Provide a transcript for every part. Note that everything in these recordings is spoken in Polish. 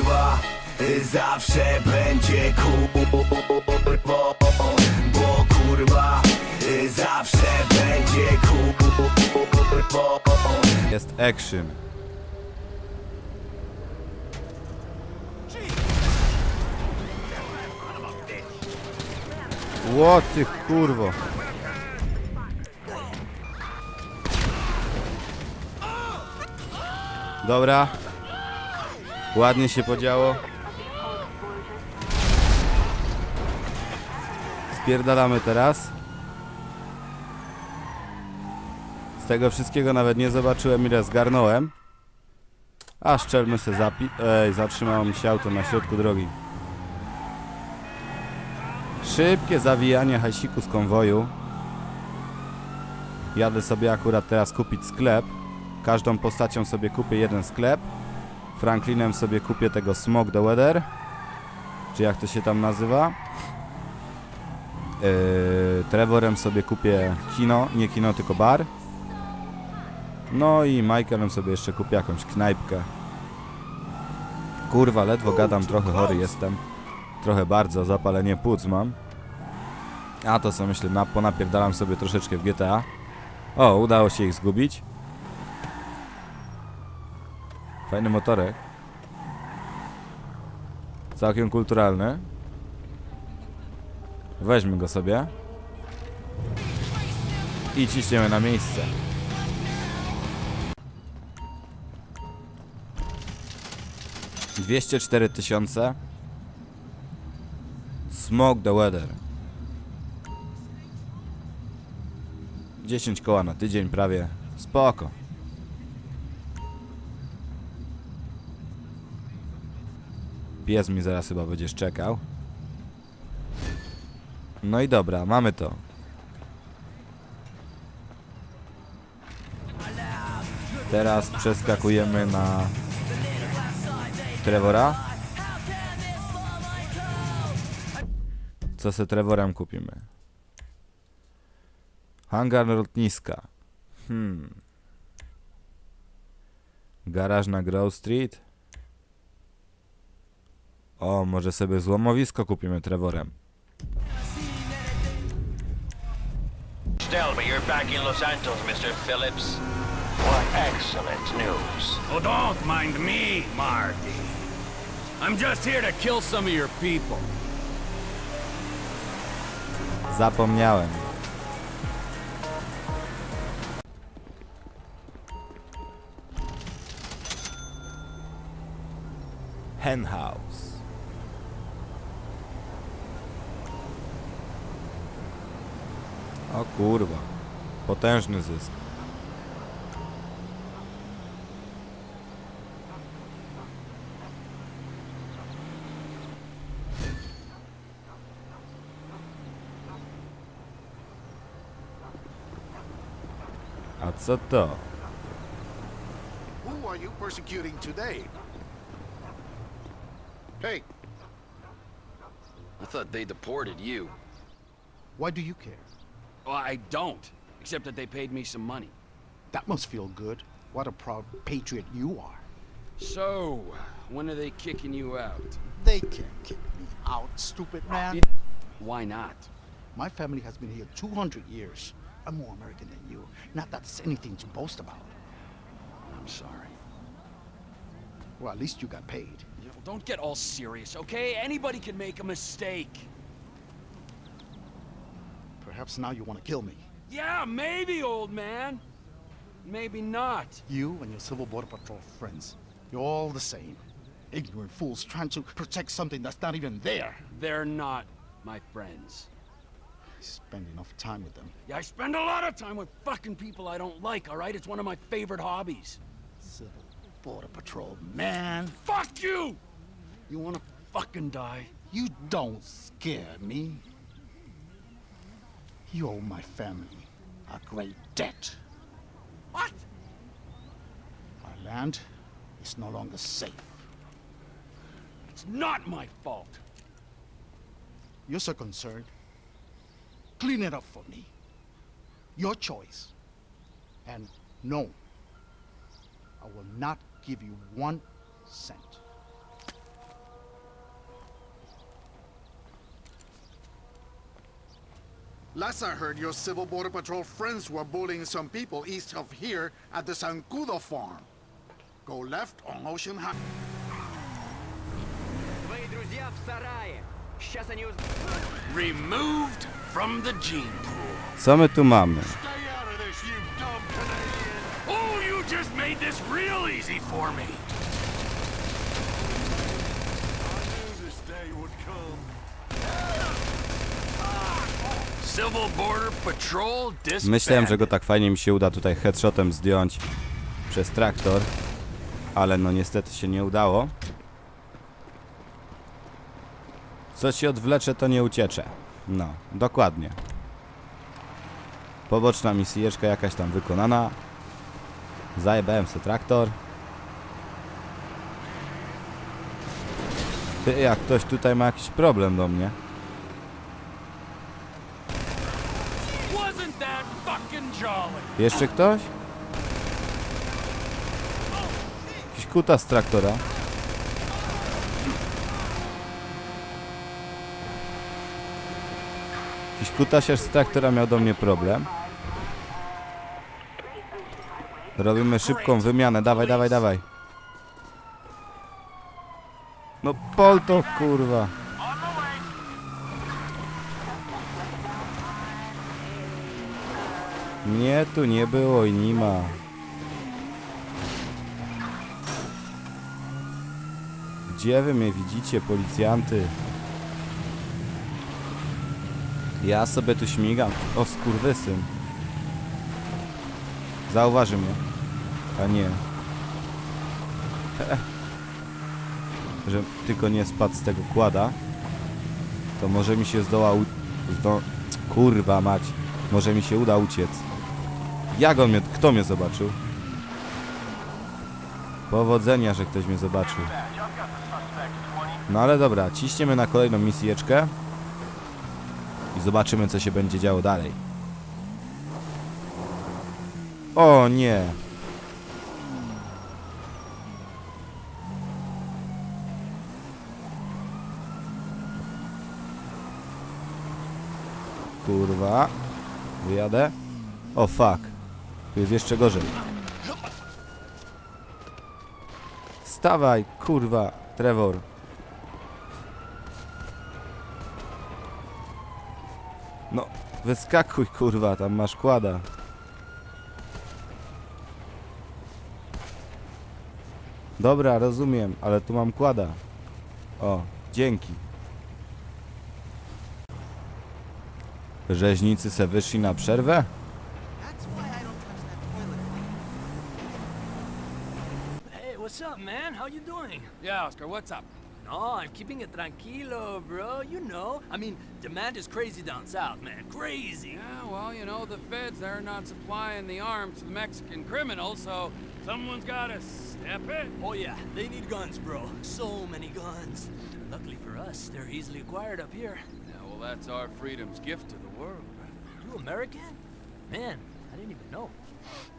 kurwa zawsze będzie kurwo Bo kurwa zawsze będzie kurwo Jest action. Ło kurwo. Dobra. Ładnie się podziało. Spierdalamy teraz. Z tego wszystkiego nawet nie zobaczyłem ile zgarnąłem. A szczelmy se zapi... Ej, zatrzymało mi się auto na środku drogi. Szybkie zawijanie hajsiku z konwoju. Jadę sobie akurat teraz kupić sklep. Każdą postacią sobie kupię jeden sklep. Franklinem sobie kupię tego Smoke the Weather. Czy jak to się tam nazywa? Yy, Trevorem sobie kupię kino, nie kino, tylko bar. No i Michaelem sobie jeszcze kupię jakąś knajpkę. Kurwa, ledwo gadam, trochę chory jestem. Trochę bardzo, zapalenie płuc mam. A to co myślę, na, ponapierdalam sobie troszeczkę w GTA. O, udało się ich zgubić. Fajny motorek. Całkiem kulturalny. Weźmy go sobie. I ciśniemy na miejsce. Dwieście cztery tysiące. Smoke the weather. 10 koła na tydzień prawie. Spoko. Pies mi zaraz chyba będziesz czekał. No i dobra, mamy to. Teraz przeskakujemy na Trevora. Co se Trevorem kupimy? Hangar lotniska. Hmm. Garaż na Grove Street. O, może sobie złomowisko kupimy Trevorem. Tell me you're back in Los Santos, Mr. Phillips. What excellent news. Oh, don't mind me, Marty. I'm just here to kill some of your people. Zapomniałem. Henhouse. O kurwa. Potężny zysk. A co to? Who are you persecuting today? Hey, I thought they deported you. why do you care? Well, I don't, except that they paid me some money. That must feel good. What a proud patriot you are. So, when are they kicking you out? They can't kick me out, stupid man. Why not? My family has been here 200 years. I'm more American than you. Not that it's anything to boast about. I'm sorry. Well, at least you got paid. You Don't get all serious, okay? Anybody can make a mistake. Perhaps now you want to kill me. Yeah, maybe, old man. Maybe not. You and your Civil Border Patrol friends. You're all the same. Ignorant fools trying to protect something that's not even there. They're not my friends. I spend enough time with them. Yeah, I spend a lot of time with fucking people I don't like, all right? It's one of my favorite hobbies. Civil Border Patrol, man. Fuck you! You wanna fucking die? You don't scare me. You owe my family a great debt. What? Our land is no longer safe. It's not my fault. You're so concerned. Clean it up for me. Your choice. And no, I will not give you one cent. Last I heard, your Civil Border Patrol friends were bullying some people east of here at the Sancudo farm. Go left on Ocean High. Твои друзья в сарае. Сейчас они уз... Removed from the gene pool. Co my tu mamy? Oh, you just made this real easy for me. Myślałem, że go tak fajnie mi się uda tutaj headshotem zdjąć przez traktor, ale no niestety się nie udało. Co się odwlecze, to nie uciecze. No, dokładnie. Poboczna misjeczka jakaś tam wykonana. Zajebałem sobie traktor. Ty, jak ktoś tutaj ma jakiś problem do mnie. Jeszcze ktoś? Jakiś kuta z traktora. Jakiś kutasiarz z traktora miał do mnie problem. Robimy szybką wymianę, dawaj, dawaj, dawaj. No pol to kurwa. Mnie tu nie było i nie ma. Gdzie wy mnie widzicie, policjanty? Ja sobie tu śmigam. O, skurwysyn. Zauważy mnie. A nie. Że tylko nie spadł z tego kłada. To może mi się zdoła... Zdo... Kurwa mać. Może mi się uda uciec. Jak on mnie... Kto mnie zobaczył? Powodzenia, że ktoś mnie zobaczył. No ale dobra, ciśniemy na kolejną misjeczkę. I zobaczymy, co się będzie działo dalej. O nie! Kurwa. Wyjadę. O fuck. Tu jest jeszcze gorzej. Stawaj, kurwa, Trevor. No, wyskakuj, kurwa, tam masz kłada. Dobra, rozumiem, ale tu mam kłada. O, dzięki. Rzeźnicy se wyszli na przerwę? Hey, what's up, man? How you doing? Yeah, Oscar, what's up? No, I'm keeping it tranquilo, bro. You know, I mean, demand is crazy down south, man. Crazy. Yeah, well, you know, the feds, they're not supplying the arms to the Mexican criminals, so someone's gotta step it. Oh yeah, they need guns, bro. So many guns. Luckily for us, they're easily acquired up here. That's our freedom's gift to the world. You American? Man, I didn't even know.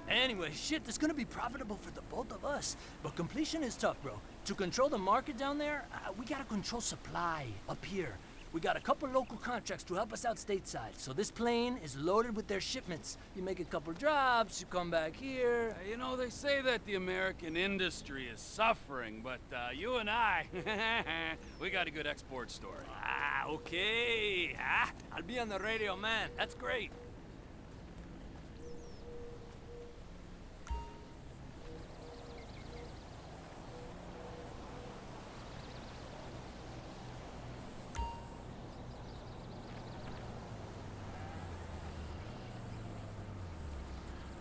Anyway, shit, this gonna be profitable for the both of us. But completion is tough, bro. To control the market down there, uh, we gotta control supply up here. We got a couple local contracts to help us out stateside. So this plane is loaded with their shipments. You make a couple drops, you come back here. Uh, You know, they say that the American industry is suffering, but uh, you and I, we got a good export story. Okay. Ah, I'll be on the radio, man. That's great.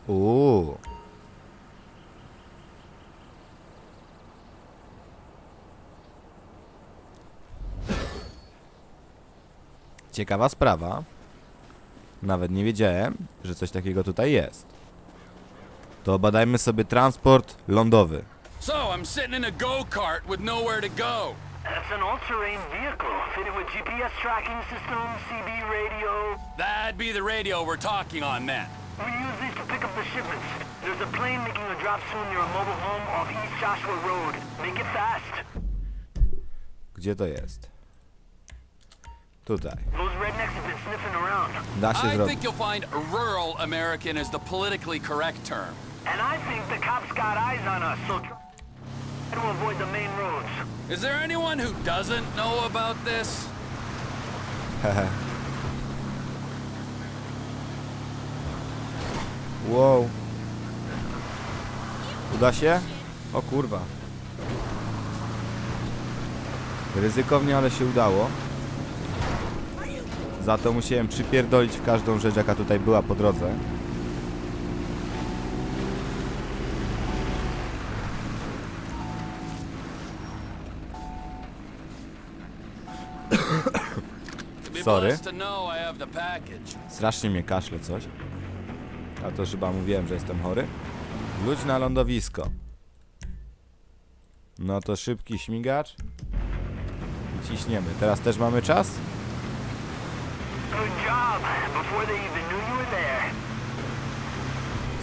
Uuu. Ciekawa sprawa. Nawet nie wiedziałem, że coś takiego tutaj jest. To badajmy sobie transport lądowy. So, I'm sitting in a go-kart with nowhere to go. That's an all-terrain vehicle fitted with GPS tracking system, CB radio. That'd be the radio we're talking on then. We use these to pick up the shipments. There's a plane making a drop soon near a mobile home off East Joshua Road. Make it fast. Gdzie to jest? Tutaj. Those rednecks have been sniffing around. Da się I zrobić. think you'll find rural American is the politically correct term. And I think the cops got eyes on us, so try to avoid the main roads. Is there anyone who doesn't know about this? Wow. Uda się? O kurwa. Ryzykownie, ale się udało. Za to musiałem przypierdolić w każdą rzecz, jaka tutaj była po drodze. Sorry. Strasznie mnie kaszle coś. A to chyba mówiłem, że jestem chory. Wróć na lądowisko. No to szybki śmigacz. I ciśniemy. Teraz też mamy czas?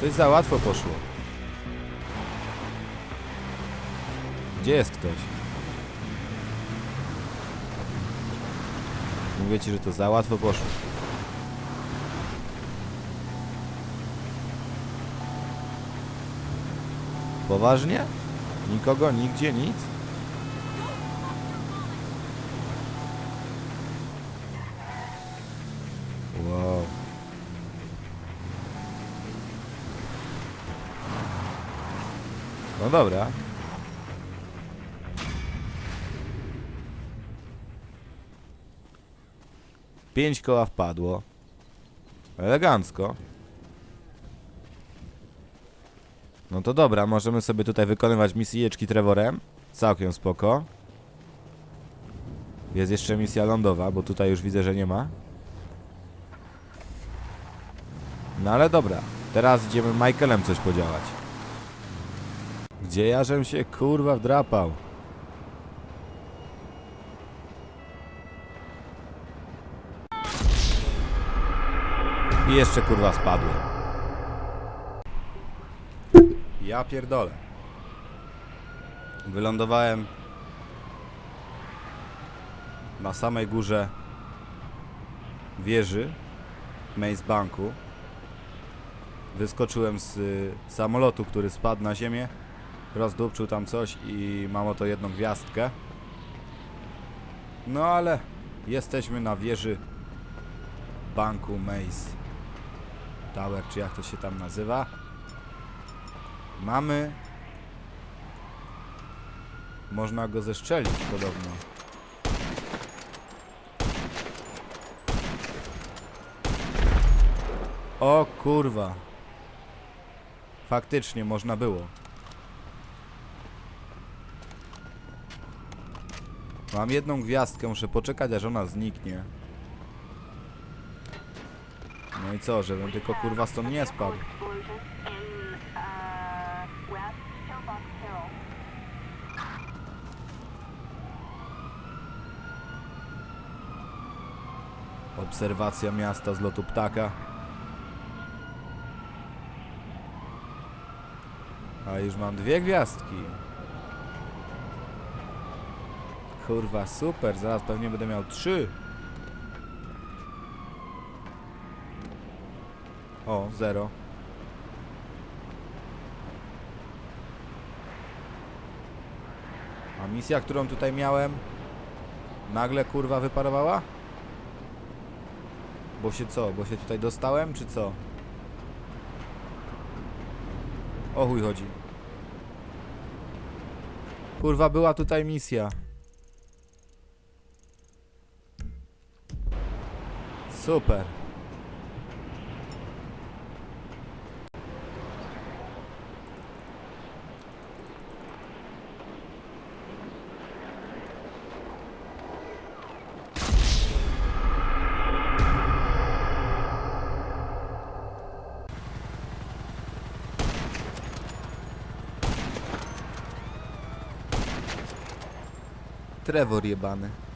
Coś za łatwo poszło. Gdzie jest ktoś? Mówię ci, że to za łatwo poszło. Poważnie? Nikogo, nigdzie, nic? No dobra. Pięć koła wpadło. Elegancko. No to dobra, możemy sobie tutaj wykonywać misjeczki Trevorem. Całkiem spoko. Jest jeszcze misja lądowa, bo tutaj już widzę, że nie ma. No ale dobra, teraz idziemy Michaelem coś podziałać. Gdzie ja żem się kurwa wdrapał? I jeszcze kurwa spadłem. Ja pierdolę. Wylądowałem na samej górze wieży Maze Banku. Wyskoczyłem z y, samolotu, który spadł na ziemię rozdupczył tam coś i mam oto jedną gwiazdkę. No ale jesteśmy na wieży banku Maze Tower, czy jak to się tam nazywa. Mamy... Można go zeszczelić podobno. O kurwa. Faktycznie można było. Mam jedną gwiazdkę, muszę poczekać aż ona zniknie. No i co, żebym tylko kurwa stąd nie spadł. Obserwacja miasta z lotu ptaka. A już mam dwie gwiazdki. Kurwa, super, zaraz pewnie będę miał trzy. O, zero. A misja, którą tutaj miałem, nagle kurwa wyparowała? Bo się co? Bo się tutaj dostałem, czy co? O chuj chodzi. Kurwa, była tutaj misja. Super. Trevor jebany.